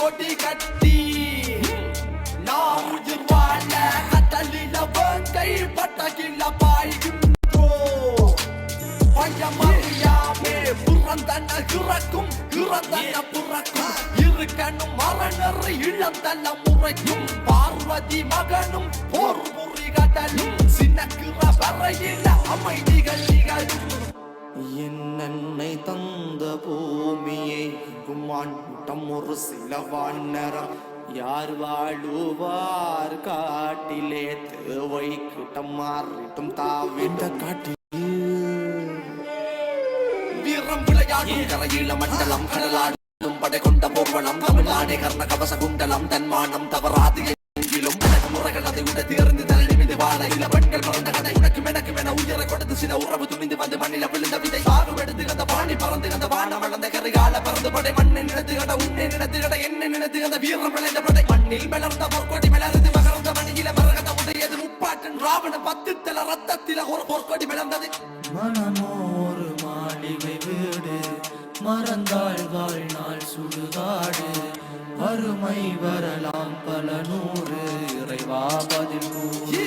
கொடி கட்டி. நான் உயிர் வாழ கடலில வேங்கை பட்டகில பாய்கின்றோம் பயமறியாமே புறந்தன இறக்கும் இறந்தன புறக்கும். இருக்கணும் மரணறு இழந்தன முறைக்கும் பார்வதி மகனும் போர் முறி கடலும் சின்னக்கிற வரையில் அமைதிகள் நிகழும் என்னை தந்த பூமியை கும்மாண்டம் ஒரு சில வானரம் யார் வாழுவார் காட்டிலே? தேவை கிட்டம் மாறிட்டும் தாவிட்ட காட்டில் வீரம் விளையாடும் கரையில மண்டலம் கடலாடும் படை கொண்ட போர்வனம் தமிழ்நாடே கர்ண கவச குண்டலம் தன்மானம் தவறாது எங்கிலும். முறைகள் அதை விட தேர்ந்து தலை நிமிந்து வாழ இள பெண்கள் பிறந்த கதை. எனக்கும் என உயிரை கொடுத்து சில உறவு துணிந்து வந்து மண்ணில விழுந்த விதை. சாறு எடுத்து கந்த பாணி பறந்து கந்த வானம் வளர்ந்த கரிகால பறந்து படை. மண்ணை நினைத்து கட உன்னை நினைத்து கட என்ன நினைத்து கந்த வீரம் விளைந்த படை மண்ணில் மலர்ந்த பொற்கொடி மலர்ந்து மகர்ந்த மணியில மரகத உடையது முப்பாட்டன் ராவண பத்து தல ரத்தத்தில ஒரு பொற்கொடி விளந்தது மனமோரு மாளிகை வீடு மறந்தாள் வாழ்நாள் சுடுகாடு. வறுமை வரலாம் பல நூறு இறைவா பதில் கூறு.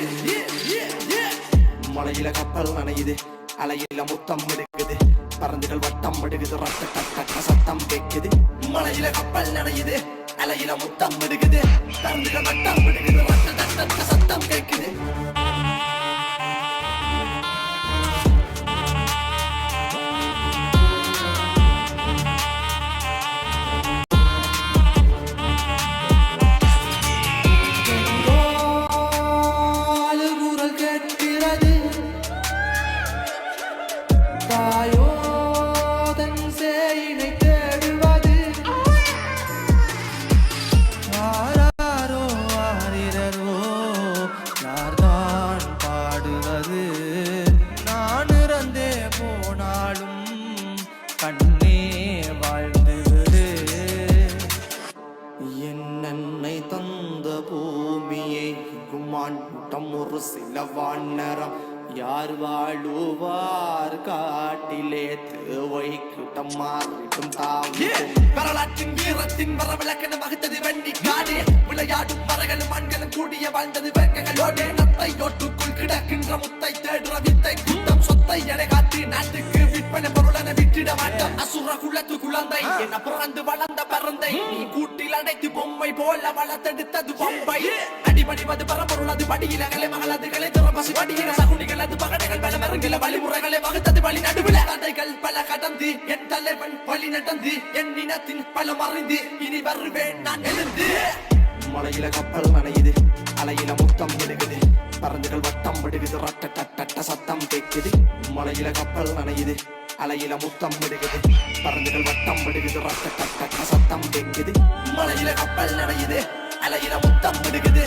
மலையில கப்பல் நனையுது அலையில முத்தம் எடுக்குது. பறந்துகள் வட்டம் எடுக்குது. ரத்த கட்ட சத்தம் கேக்குது. மலையில கப்பல் நனையுது. அலையில முத்தம் எடுக்குது. பறந்துகள் வட்டம் கண்ணே வாழ்ந்து விடு என்னை தந்த பூமியை குமான் ஒரு சில வானரம் யார் வாழுவார் காட்டிலே தேவை கூட்டம் மாறிட்டும் தாவிட்டும் வரலாற்றின் வீரத்தின் வரவிளக்கென வகுத்தது வெண்ணி காடே. விளையாடும் மரங்களும் மண்களும் கூடிய வாழ்ந்தது வெங்கங்களோடே நத்தை யோட்டுக்குள் கிடக்கின்ற முத்தை தேடுற வித்தை. குட்டம் சொத்தை எடை காத்து நாட்டுக்கு விற்பனை பொருளென விற்றிட மாட்டோம். அசுர குலத்து குழந்தை. என பிறந்து வளர்ந்த பறந்தை. நீ கூட்டில் அடைத்து பொம்மை போல வளர்த்தெடுத்தது பொம்பை அடிபடிவது பரம்பொருள் அது படியில கலை மகளது கலை துறப்பசி படியில சகுனிகள் அது பகடைகள் பல மருங்கில வழிமுறைகளை வகுத்தது வழி நடுவில். தடைகள் பல கடந்து என் தலைவன் வழி நடந்து என் இனத்தின் பல மறைந்து. இனி வருவேன் நான் எழுந்து. மலையில கப்பல் நனையுது அலையில முத்தம் விடுகுது பறந்துகள் வட்டம் விடுகுது ரட்ட சத்தம் கேக்குது மலையில கப்பல் நனையுது அலையில முத்தம் விடுகிறது பறந்துகள் வட்டம் விடுகிறது ரத்த கட்ட சத்தம் கேக்குது மலையில கப்பல் நடையுது. அலையில முத்தம் விடுகிறது